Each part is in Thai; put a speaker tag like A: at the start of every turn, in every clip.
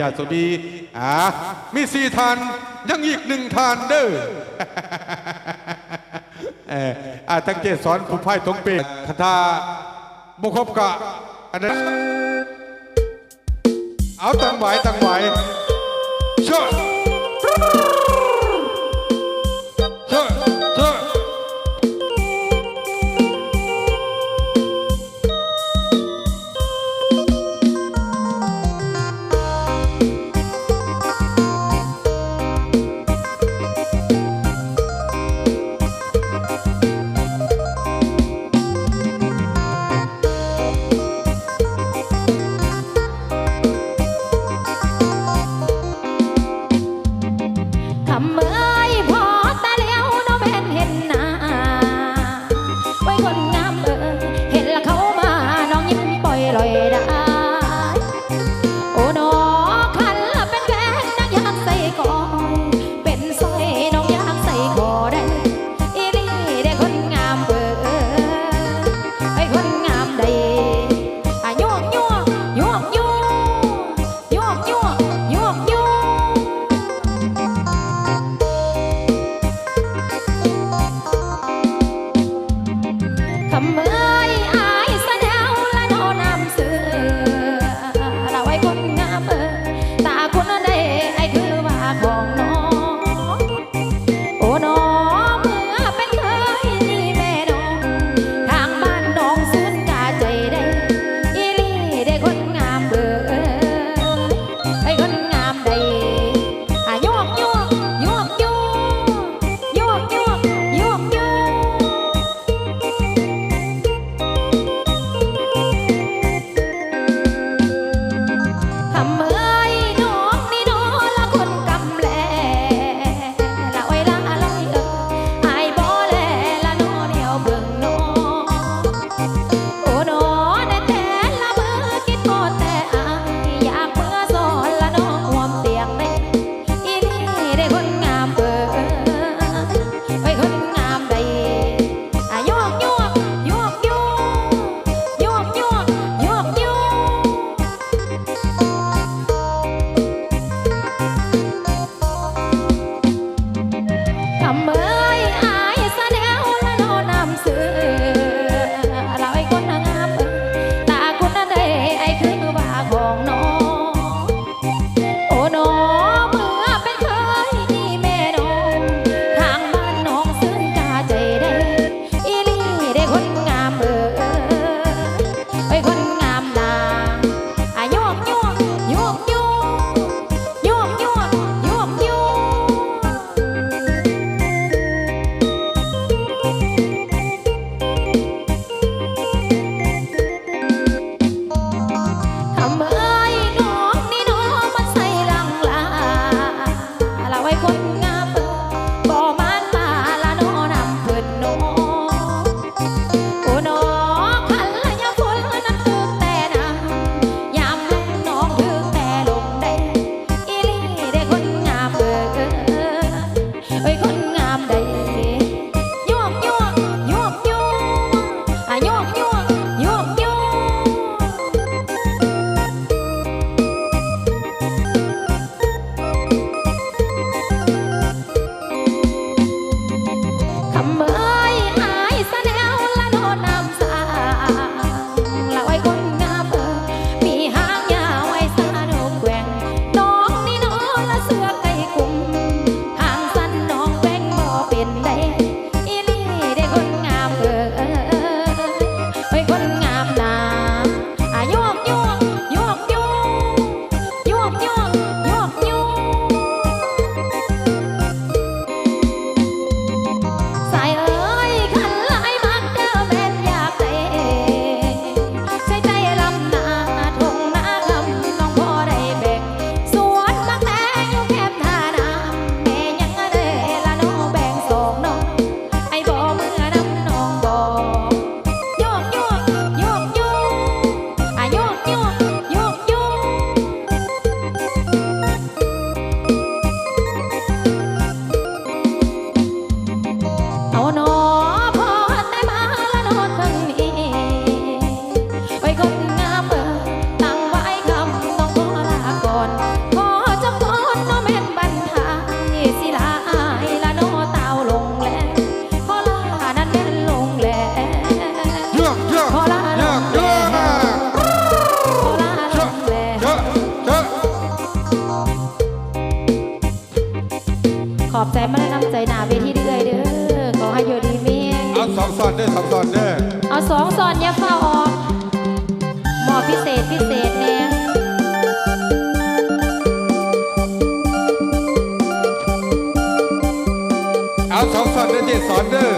A: ญาติสวัสดีอ่ามีสี่ทานยังอีกหนึ่งทานเด้อเอออาทั้งเจสอนผู้พ่ายทงเปกคาถาบุคบกะอันนั้นเอาตังไหวตังไหวชื่อ องตอนเด้อ
B: เอาสองซอนอย่าเข้าออกหมอพิเศษพิเศษแน่
A: เอาสองตอนเด้อเจสอนเด้อ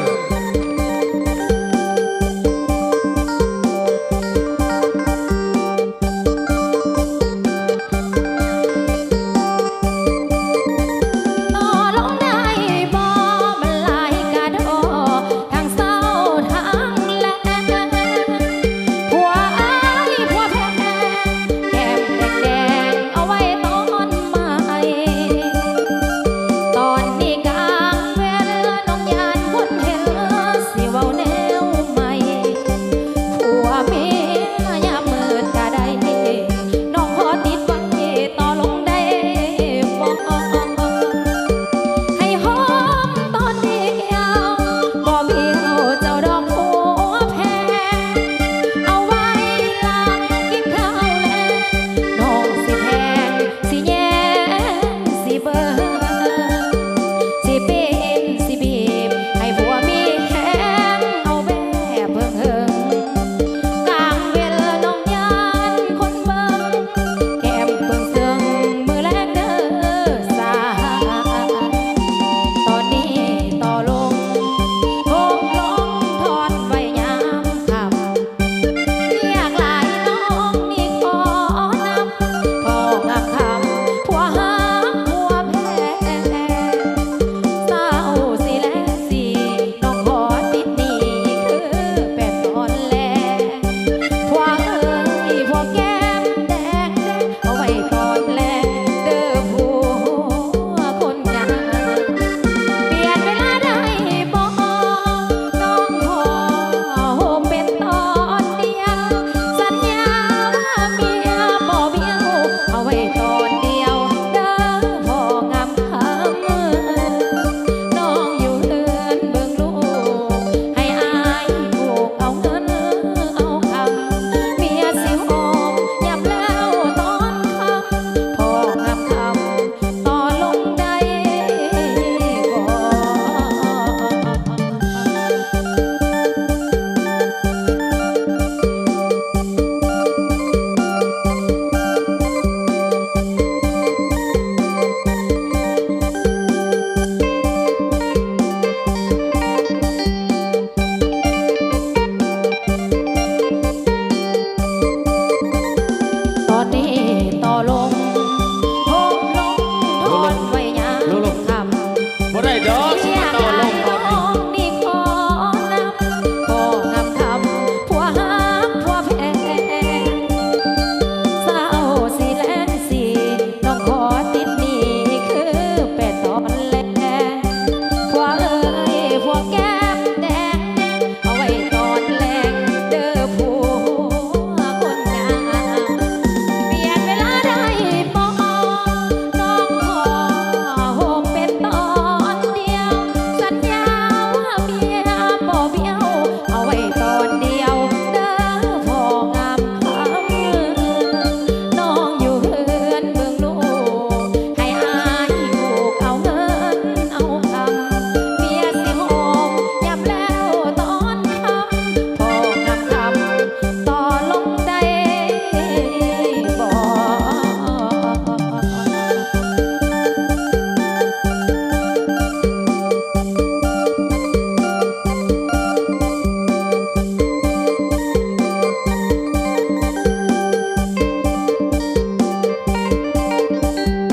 A: 好，谢谢。